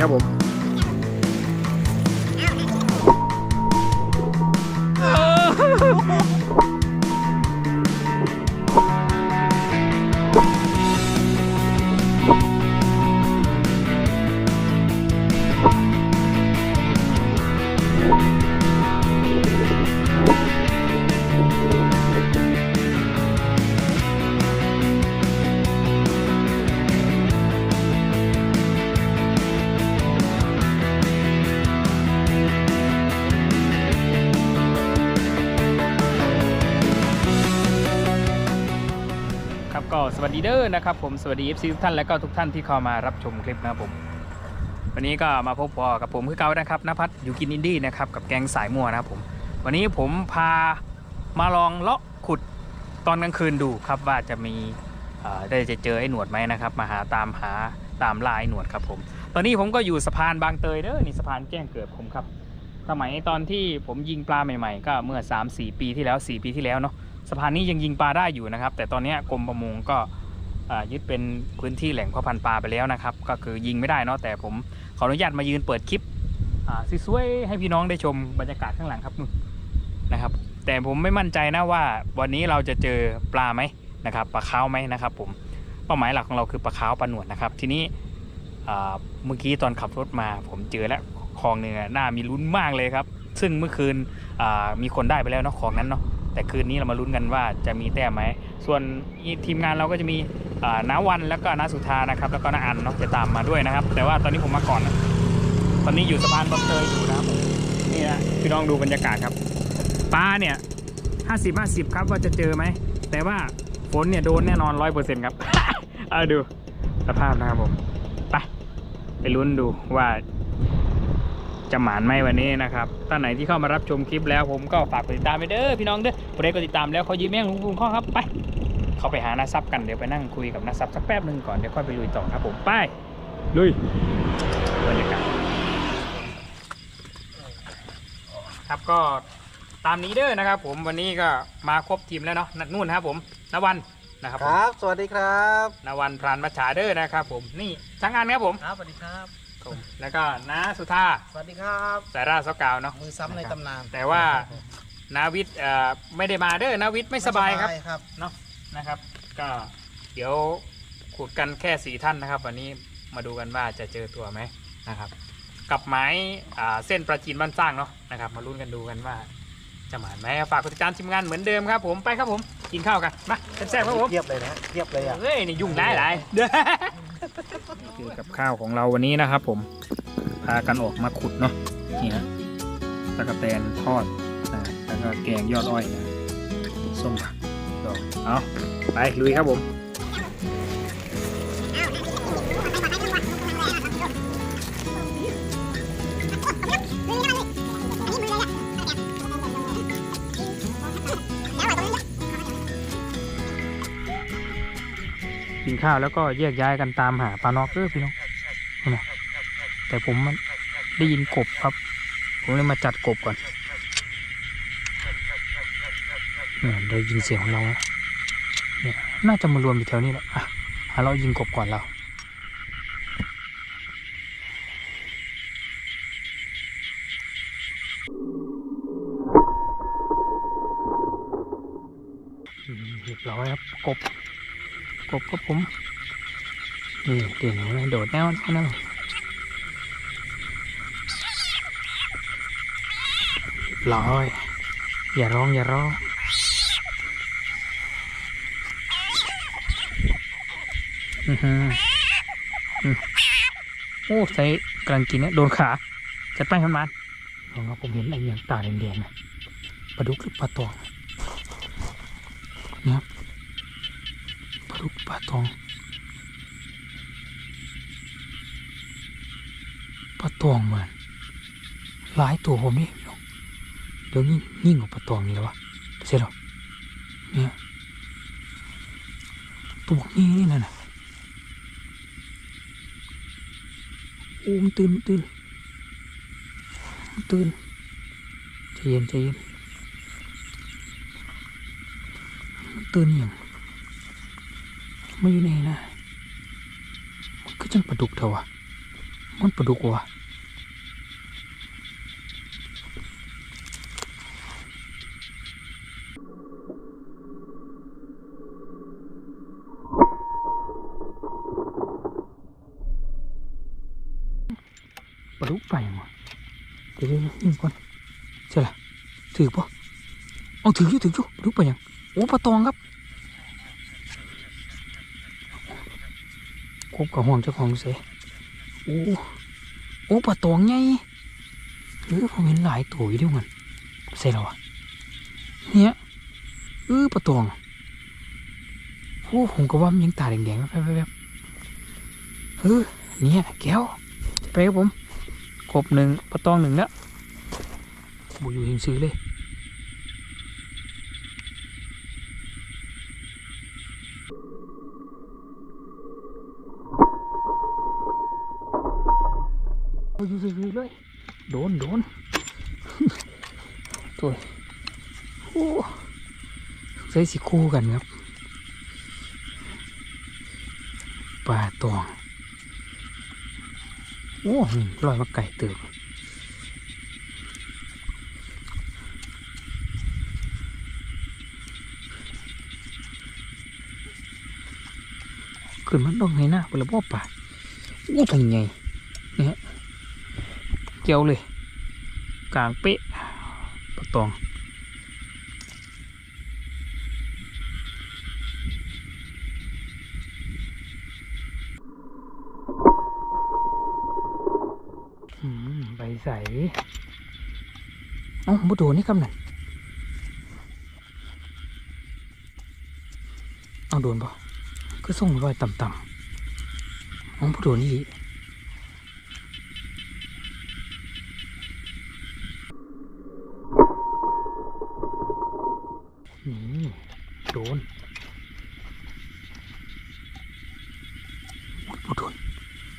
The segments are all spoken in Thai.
ลุ สวัสดีเด้อนะครับผมสวัสดี FC ทุกท่านและก็ทุกท่านที่เข้ามารับชมคลิปนะครับผม วันนี้ก็มาพบพอกับผมคือเก่านะครับนภัทรอยู่กินอินดี้นะครับกับแกงสายมั่วนะครับผม วันนี้ผมพามาลองเลาะขุดตอนกลางคืนดูครับว่าจะมีได้จะเจอไอ้หนวดไหมนะครับ มาหาตามหาตามลายหนวดครับผม ตอนนี้ผมก็อยู่สะพานบางเตยเด้อนี่สะพานแจ้งเกิดผมครับ สมัยตอนที่ผมยิงปลาใหม่ ๆ ก็เมื่อ 3-4 ปีที่แล้ว 4 ปีที่แล้วเนาะ สะพานนี้ยังยิงปลาได้อยู่นะครับ แต่ตอนนี้กรมประมงก็ยึดเป็นพื้นที่แหล่งพาะพันธุ์ปลาไปแล้วนะครับ ก็คือยิงไม่ได้เนาะแต่ผมขออนุญาตมายืนเปิดคลิปอ่าสวยๆให้พี่น้องได้ชมบรรยากาศข้างหลังครับนะครับ แต่ผมไม่มั่นใจนะว่าวันนี้เราจะเจอปลาไหมนะครับปลาขาวไหมนะครับ ผมเป้าหมายหลักของเราคือปลาขาวปลาหนวดนะครับ ทีนี้เมื่อกี้ตอนขับรถมา ผมเจอแล้วคลองหนึ่งอะน่ามีลุ้นมากเลยครับ ซึ่งเมื่อคืนมีคนได้ไปแล้วเนาะของนั้นเนาะ แต่คืนนี้เรามาลุ้นกันว่าจะมีแต้มไหม ส่วนทีมงานเราก็จะมีน้าวันแล้วก็น้าสุธานะครับ แล้วก็น้าอันเนาะจะตามมาด้วยนะครับ แต่ว่าตอนนี้ผมมาก่อนนะตอนนี้อยู่สะพานบางเตยอยู่นะครับนี่นะพี่น้องดูบรรยากาศครับปลาเนี่ยห้าสิบห้าสิบครับว่าจะเจอไหมแต่ว่าฝนเนี่ยโดนแน่นอนร้อยเปอร์เซ็นต์ครับเอาดูสภาพนะครับผมไปไปลุ้นดูว่า จะหมานไหมวันนี้นะครับท่านไหนที่เข้ามารับชมคลิปแล้วผมก็ฝากกดติดตามไปเด้อพี่น้องเด้อผู้ใดกดติดตามแล้วเขายิ้มแม่งลุงลุงข้อครับไป เข้าไปหานาซับกันเดี๋ยวไปนั่งคุยกับนาซับสักแป๊บหนึ่งก่อนเดี๋ยวค่อยไปลุยต่อครับผมไปลุยบรรยากาศครับก็ตามนี้เด้อนะครับ ผมวันนี้ก็มาครบทีมแล้วเนาะนัดนู่นนะครับผมนวันนะครับคผมรับ สวัสดีครับนวันพรานมัชชาเด้อนะครับ ผมนี่ช่างงานครับผมครับสวัสดีครับ ผมแล้วก็น้าสุธาสวัสดีครับ สายราสกาวเนาะมือซ้ำในตำนานแต่ว่านาวิทย์เอ่อไม่ได้มาเด้อนาวิทย์ไม่สบายครับครับ เนาะนะครับ ก็เดี๋ยวขุดกันแค่สี่ท่านนะครับ วันนี้มาดูกันว่าจะเจอตัวไหมนะครับ กับไม้อ่าเส้นประจีนบ้านสร้างเนาะนะครับ มาลุ้นกันดูกันว่า จะหมานไหมฝากกดติดตามทีมงานเหมือนเดิมครับผมไปครับผมกินข้าวกันมาแซ่บๆครับผมเทียบเลยนะเทียบเลยอะเฮ้ยนี่ยุ่งได้หลายเด้อ คือกับข้าวของเราวันนี้นะครับ ผมพากันออกมาขุดเนาะนี่นะตะกะแตนทอดนะแล้วก็แกงยอดอ้อยนะส้มผักดอกเอาไปลุยครับผม ข้าวแล้วก็แยกย้ายกันตามหาปลานอกเด้อพี่น้องนไหมแต่ผมมันได้ยินกบครับ ผมเลยมาจัดกบก่อนเนี่ยได้ยินเสียงของเราแล้วเนี่ยน่าจะมารวมอยู่แถวนี้แหละอะเรายิงกบก่อนเราเรียบร้อยครับกบ กบครับผมนี่เดี๋ยวนะโดดแนวแนวร้อยอย่าร้องอย่าร้องอือหืออืมโอ้ใส่กำลังกินเนี่ยโดนขาจัดไปทำมันลองครับผมเห็นอะไรอย่างตาแดงๆนะปลาดุกหรือปลาตองเนี่ยครับ ตองปลาตองเหมือนหลายตัวผมนี่เดี๋ยวยิ่งยิ่งกว่าปลาตองนี่แล้ววะเสร็จแล้วเนี่ยตัวนี้นี่นั่นน่ะโอ้มตื่นตื่นตื่นใจเย็นใจเย็นตื่นอย่าง ไม่อยู่ในนะมันก็จังปลาดุกเถอะวะมันปลาดุกวะปลาดุกไปยังเดี๋ยวเดี๋ยวนี่ก่อนใช่ละถือปะเอาถืออยู่ถืออยู่ปลาดุกไปยังโอ้ปลาตองครับ คบกับห่วงเจ้าของเสียโอ้โอ้ปลาตองไงเออผมเห็นหลายตัวอยู่ด้วยมันใส่แล้วอะเนี่ยเออปลาตองโอ้ผมก็ว่ามันยังตาแดงๆแป๊บๆเออเนี่ยแก้วไปครับผมครบหนึ่งปลาตองหนึ่งแล้วบูอยู่หิงซื้อเลย โดนตัวโอ้ใส่สิคู่กันครับปลาตองโอ้ยลอยมาไก่เติบขึ้นมันต้องไงนะเปล่าบ่ป่าโอ้ทงไงเนี่ยเกี่ยวเลย ลางเป๊ะปะตองใบใส เอ้าบุโดนนี่คำนั่นเอาโดนปะก็ส่งรอยต่ำๆเอ้าบุโดนนี่ โดนโดน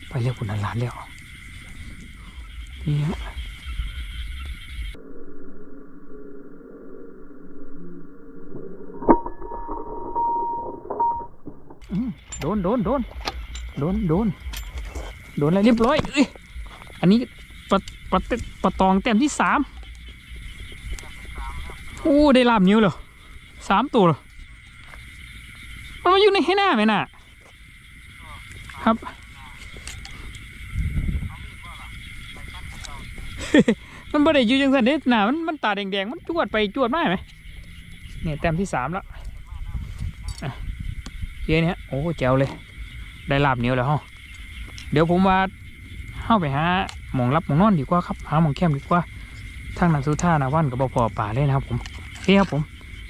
ไปเรียกคนนั้นร้านแล้วเนี่ยโดนโดนโดนโดนโดนโดนอะไรเรียบร้อยเอ้ยอันนี้ปลาปลาเตปลาตองแต้มที่สามโอ้ได้ลาบนิ้วเลยสามตัวเลย มันมาอยู่ในให้หน้าไหมน่ะ ครับ มันบ่ได้อยู่จังสันเด้หนามันมันตาแดงๆ มันจวดไปจวดมาไหมเนี่ยแต้มที่สามแล้วอะเย้เนี่ยโอ้แจ๋วเลย ได้ลาบเหนียวแล้วฮะเดี๋ยวผมว่าเข้าไปหาหมองรับหมองนอนดีกว่าครับ หาหมองแคมดีกว่าทางนั้นสุท่านาวันกับบพอป่าเลยนะครับผมโอเคครับผม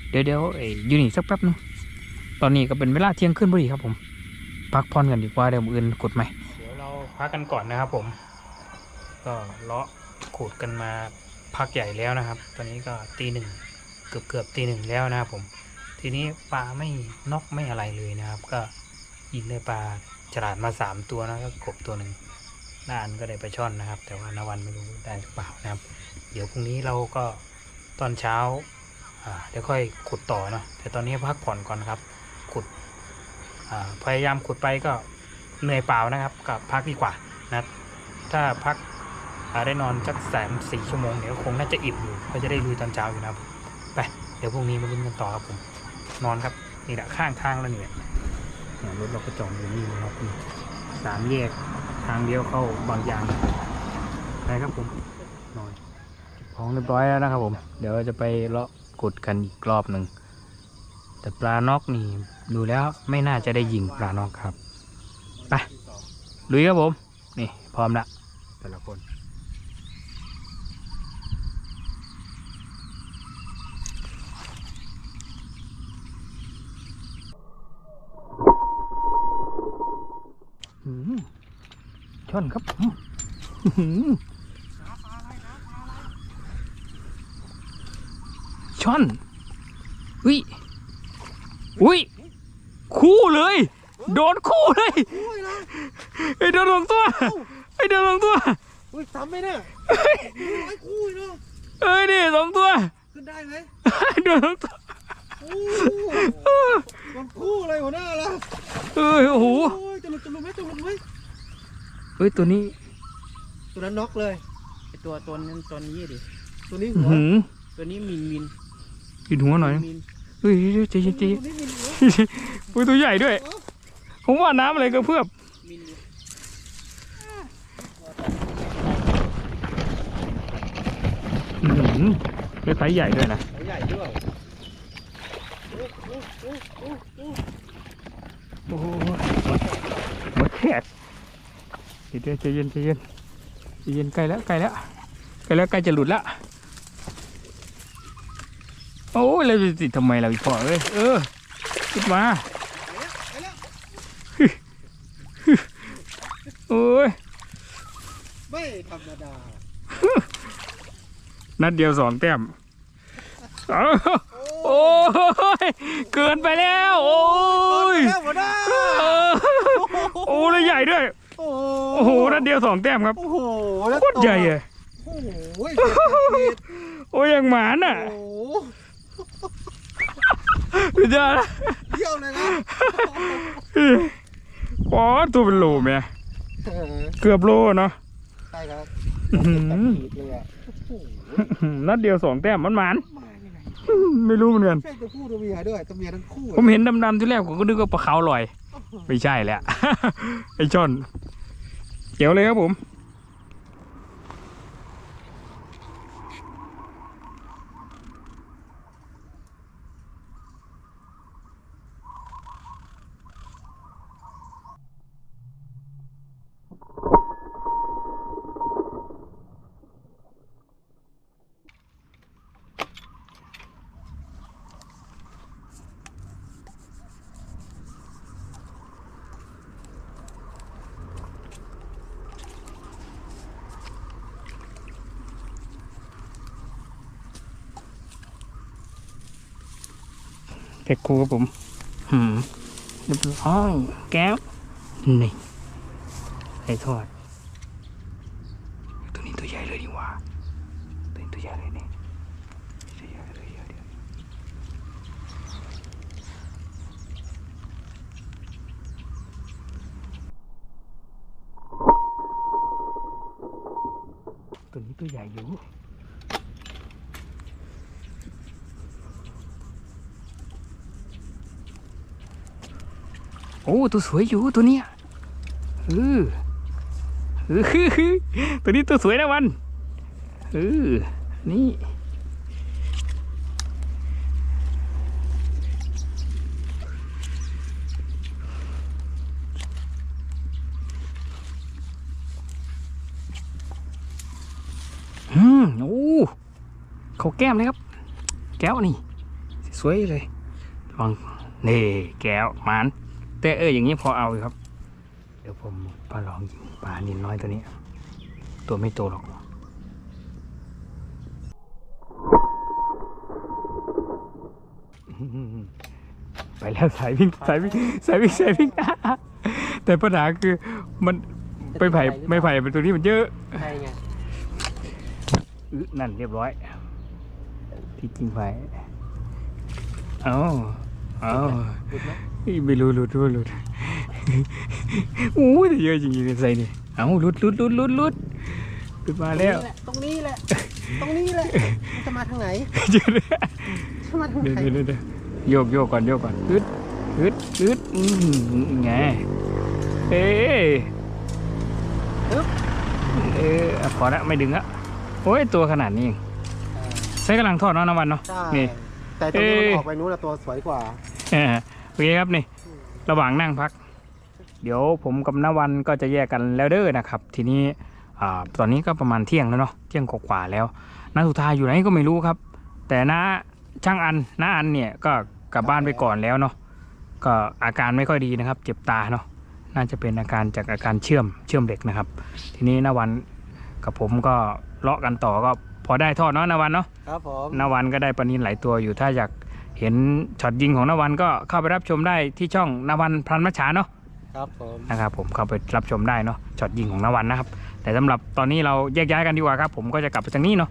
เดี๋ยวเดี๋ยวเอ้ยอยู่นี่สักแป๊บนึง ตอนนี้ก็เป็นเวลาเที่ยงขึ้นพอดีครับผมพักผ่อนกันดีกว่าเดี๋ยวมืออื่นกดใหม่เดี๋ยวเราพักกันก่อนนะครับผม ก็เลาะขูดกันมาพักใหญ่แล้วนะครับ ตอนนี้ก็ตีหนึ่งเกือบเกือบตีหนึ่งแล้วนะครับผม ทีนี้ปลาไม่นอกไม่อะไรเลยนะครับ ก็ยิงได้ปลาฉลาดมาสามตัวนะก็กบตัวหนึ่งน้าอันก็ได้ไปช่อนนะครับ แต่ว่านวันไม่รู้ได้หรือเปล่านะครับ เดี๋ยวพรุ่งนี้เราก็ตอนเช้าเดี๋ยวค่อยขุดต่อเนาะแต่ตอนนี้พักผ่อนก่อนครับ ขุดพยายามขุดไปก็เหนื่อยเปล่านะครับก็พักดีกว่านะถ้าพักได้นอนสักสามสี่ชั่วโมงเดี๋ยวคงน่าจะอิ่มอยู่ก็จะได้ลุยตอนเช้าอยู่นะครับไปเดี๋ยวพรุ่งนี้มาลุ้นกันต่อครับผมนอนครับนี่แหละข้างทางแล้วนี่แหละเนี่ยรถเราก็จอดอยู่นี่นะครับสามแยกทางเดียวเข้าบางยางไปครับผมนอนของเรียบร้อยแล้วนะครับผม เดี๋ยวจะไปเลาะกดกันอีกรอบหนึ่ง แต่ปลานอกนี่ดูแล้วไม่น่าจะได้ยิงปลานอกครับไปลุยครับผม นี่พร้อมละแต่ละคนอืมช่อนครับผมอื้อหือช่อนอุ้ย อุ้ยคู่เลย โดนคู่เลยไอ้ยโดนลงตัวไอ้ยโดนลงตัวอุ้ยซ้ำไหมเนี่ยร้อยคู่เนาะเอ้ยนี่สองตัวขึ้นได้ไหมโดนลงตัวโอ้โดนคู่อะไรหัวหน้าล่ะเอ้ยโอ้โหโอ้ยจะหลุดจะหลุดไหมจะหลุดไหมเฮ้ยตัวนี้ ตัวนั้นน็อกเลยไอตัวตัวนั้นตัวนี้ดิตัวนี้อื้อหัวหือตัวนี้มินมินกินหัวหน่อยมิน เฮ้ยใจเย็นใจตัวเย็นนี้มีหัวอุ้ยตัวใหญ่ด้วย ผมว่าน้ำอะไรก็เพื่อบมินอยู่อื้อหือเป็นไซส์ใหญ่ด้วยนะใหญ่ด้วยโอ้โหหมดแขกเดี๋ยวใจเย็นใจเย็นใจเย็นใกล้แล้วใกล้แล้วใกล้แล้วใกล้จะหลุดละโอ้ ยเราจะติดทำไมเราอีกพอเอ้ยเออขึ้นมาโอ้ยไม่ธรรมดานัดเดียวสองแต้มเอาโอ้ยเกินไปแล้ว โอ้ยแก้วหัวหน้าเออโอ้แล้วใหญ่ด้วยโอ้โอ้โหนัดเดียวสองแต้มครับ โอ้โหแล้วโคตรใหญ่เลยโอ้โหเจ็ดสิบโอ้ยยังหมาน่ะโอ้โห สุดยอดเยี่ยวเลยนะอ๋อตัวเป็นโลแม่เออเกือบโลเนาะใช่ครับอื้อหือขีดเลยอะโอ้โหนัดเดียวสองแต้มมันหมานมายังไงไม่รู้เหมือนกันใช่ตัวผู้ตัวเมียด้วยตัวเมียทั้งคู่ผมเห็นดำๆที่แรกผมก็นึกว่าปลาขาวลอย ไม่ใช่แหละไอ้ช่อนเขียวเลยครับผม เผ็ดคูครับผมหืมเรียบร้อยแก้ว นี่ไก่ทอด ตัวนี้ตัวใหญ่เลยนี่หว่าตัวนี้ตัวใหญ่เลยนี่ตัวใหญ่เลยเดี๋ยวเดี๋ยวตัวนี้ตัวใหญ่อยู่ อ้ตัวสวยอยู่ตัวเนี้ยเออเออตัวนี้ตัวสวยนะวันเออนี่อืมโอ้เขาแก้มเลยครับ แก้วนี่ สวยเลยระวังนี่แก้วมาน แต่เอออย่างนี้พอเอาอยู่ครับ เดี๋ยวผมปลาลองยิงปลานินน้อยตัวนี้ ตัวไม่โตหรอกไปแล้วสายวิ่งสายวิ่งสายวิ่งสายวิ่งแต่ปัญหาคือมันไปไผ่ไม่ไผ่เป็นตัวนี้มันเยอะใช่ไงนั่นเรียบร้อยที่จริงไปเอาเอา ไหมไม่รู้หลุดรู้หลุดโอ้ยแต่เยอะจริงๆใส่นี่เอาหลุดหลุดหลุดหลุดหลุดหลุดมาแล้วตรงนี้แหละตรงนี้แหละมันจะมาทางไหนเจอเลยจะมาทางเดี๋ยวไหนเดี๋ยวเดี๋ยวโยกโยกก่อนโยกก่อนอึดอึดอึดอืมไงเอ๊ะเอ๊ะอะพอละไม่ดึงละโอ้ยตัวขนาดนี้เองใช้กำลังทอดเนาะน้ำวันเนาะใช่นี่แต่ตรงนี้มันเอ๊ะออกไปนู้นนะตัวสวยกว่าเออโอเคครับนี่ ระหว่างนั่งพัก เดี๋ยวผมกับนวันก็จะแยกกันแล้วเด้อนะครับ ทีนี้อ่าตอนนี้ก็ประมาณเที่ยงแล้วเนาะเที่ยงกว่าๆแล้วน้าสุธาอยู่ไหนก็ไม่รู้ครับ แต่น้าช่างอันน้าอันเนี่ยก็กลับบ้านไปก่อนแล้วเนาะก็อาการไม่ค่อยดีนะครับ เจ็บตาเนาะน่าจะเป็นอาการจากอาการเชื่อมเชื่อมเด็กนะครับ ทีนี้นาวันกับผมก็เลาะกันต่อก็พอได้ทอดเนาะนาวันเนาะครับผมนาวันก็ได้ปลานินหลายตัวอยู่ถ้าอยาก เห็นช็อตยิงของนาวันก็เข้าไปรับชมได้ที่ช่องนาวันพลันมัชชาเนาะครับผมนะครับผมเข้าไปรับชมได้เนาะช็อตยิงของนาวันนะครับ แต่สำหรับตอนนี้เราแยกย้ายกันดีกว่าครับ ผมก็จะกลับไปทางนี้เนาะ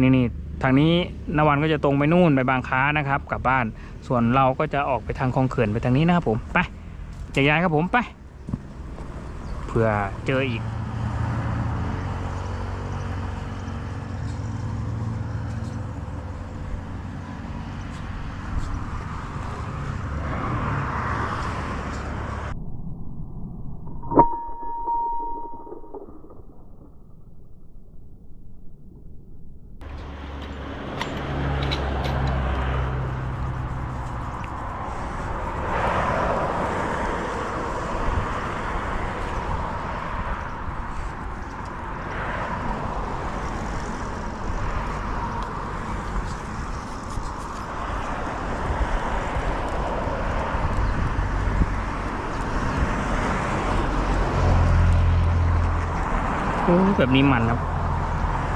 นี่นี่ทางนี้นาวันก็จะตรงไปนู่นไปบางค้านะครับกลับบ้าน ส่วนเราก็จะออกไปทางคลองเขื่อนไปทางนี้นะครับผมไปแยกย้ายครับผมไปเผื่อเจออีก แบบนี้มันครับ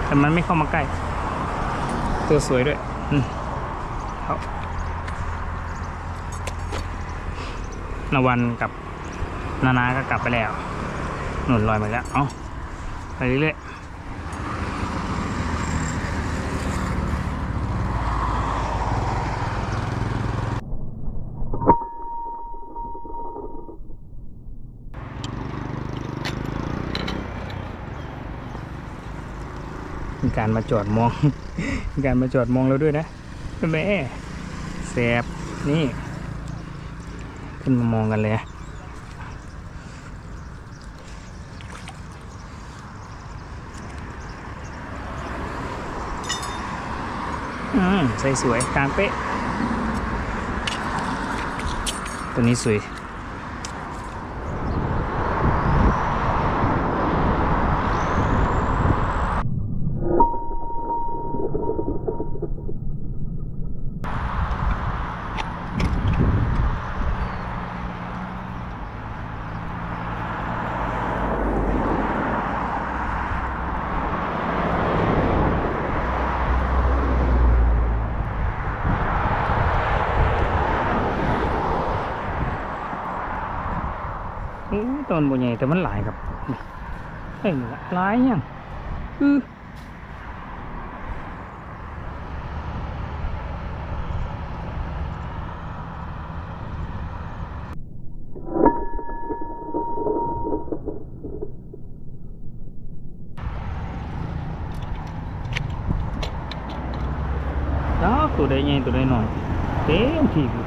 แต่มันไม่เข้ามาใกล้ ตัวสวยด้วยอืมเขานวันกับนานาก็กลับไปแล้ว หนุนลอยมาแล้ว เอาไปเรื่อยๆ การมาจอดมอง การมาจอดมองเราด้วยนะแม่แสบนี่ขึ้นมามองกันเลยอืมใส่สวยกลางเป๊ะ ตัวนี้สวย ต้นบัวใหญ่แต่มันหลายครับเฮ้ยหลายยังอือดอกตัวใดใหญ่ตัวใดน้อยเต็มที่อยู่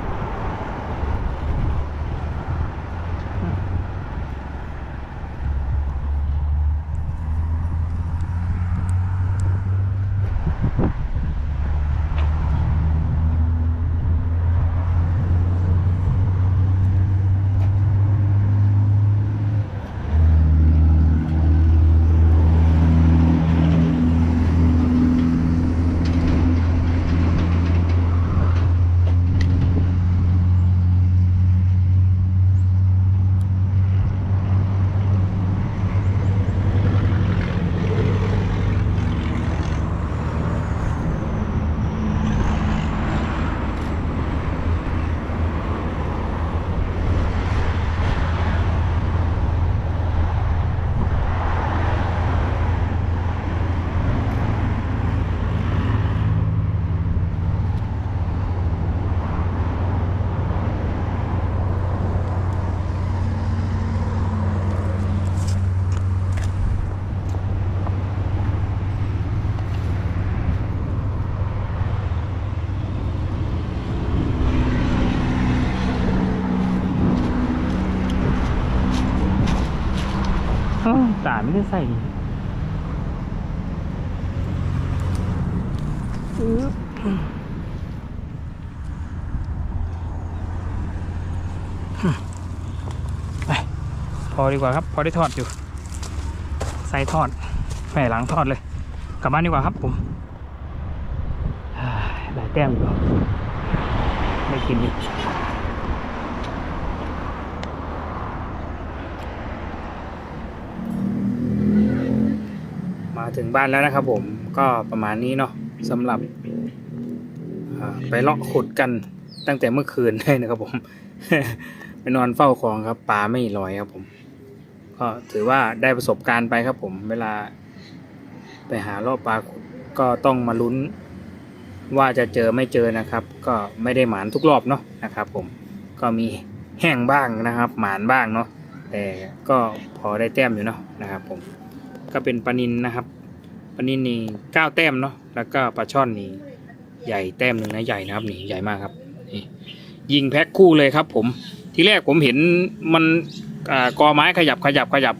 อ้าวตาไม่ได้ใส่นี่อื้อไปพอดีกว่าครับ พอได้ทอดอยู่ ใส่ทอดแหม่หลังทอดเลย กลับบ้านดีกว่าครับผมอ่าหลายแต้มอยู่ไม่กินอีก ถึงบ้านแล้วนะครับผมก็ประมาณนี้เนาะสำหรับไปเลาะขุดกันตั้งแต่เมื่อคืนเลยนะครับผมไปนอนเฝ้าของครับปลาไม่ลอยครับผม ก็ถือว่าได้ประสบการณ์ไปครับผม เวลา ไปหาเลาะปลาขุดก็ต้องมาลุ้น ว่าจะเจอไม่เจอนะครับ ก็ไม่ได้หมานทุกรอบเนาะนะครับผมก็มีแห้งบ้างนะครับ หมานบ้างเนาะแต่ก็พอได้แต้มอยู่เนาะนะครับผม ก็เป็นปลานินนะครับ ปนินนี่เก้าแต้มเนาะแล้วก็ปลาช่อนนี่ใหญ่แต้มหนึ่งนะใหญ่นะครับนี่ใหญ่มากครับนี่ยิงแพ็คคู่เลยครับผมทีแรกผมเห็นมันอกอไม้ขยับขยับขยับ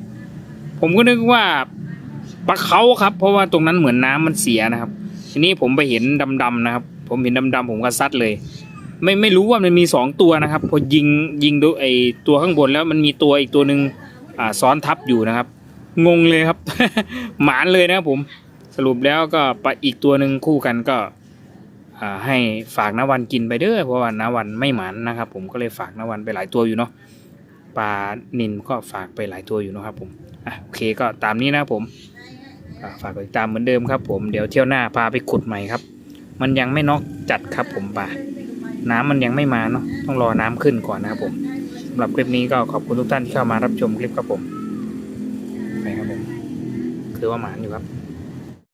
ผมก็นึกว่าปลาเขาครับ เพราะว่าตรงนั้นเหมือนน้ำมันเสียนะครับ ทีนี้ผมไปเห็นดำๆนะครับ ผมเห็นดำๆผมก็ซัดเลย ไม่ไม่รู้ว่ามันมีสองตัวนะครับ พอยิงยิงดูไอตัวข้างบนแล้วมันมีตัวอีกตัวหนึ่งอ่าซ้อนทับอยู่นะครับ งงเลยครับ หมานเลยนะครับผม สรุปแล้วก็ไปอีกตัวหนึ่งคู่กันก็ให้ฝากนวันกินไปเด้อเพราะว่านวันไม่หมานนะครับ ผมก็เลยฝากนวันไปหลายตัวอยู่เนาะปลานินก็ฝากไปหลายตัวอยู่นะครับผมอะโอเคก็ตามนี้นะผมฝากติดตามเหมือนเดิมครับ ผมเดี๋ยวเที่ยวหน้าพาไปขุดใหม่ครับ มันยังไม่นอกจัดครับผมป่าน้ำมันยังไม่มาเนาะต้องรอน้ำขึ้นก่อนนะครับผมสำหรับคลิปนี้ก็ขอบคุณทุกท่านที่เข้ามารับชมคลิปครับผมไปครับผมคือว่าหมานอยู่ครับ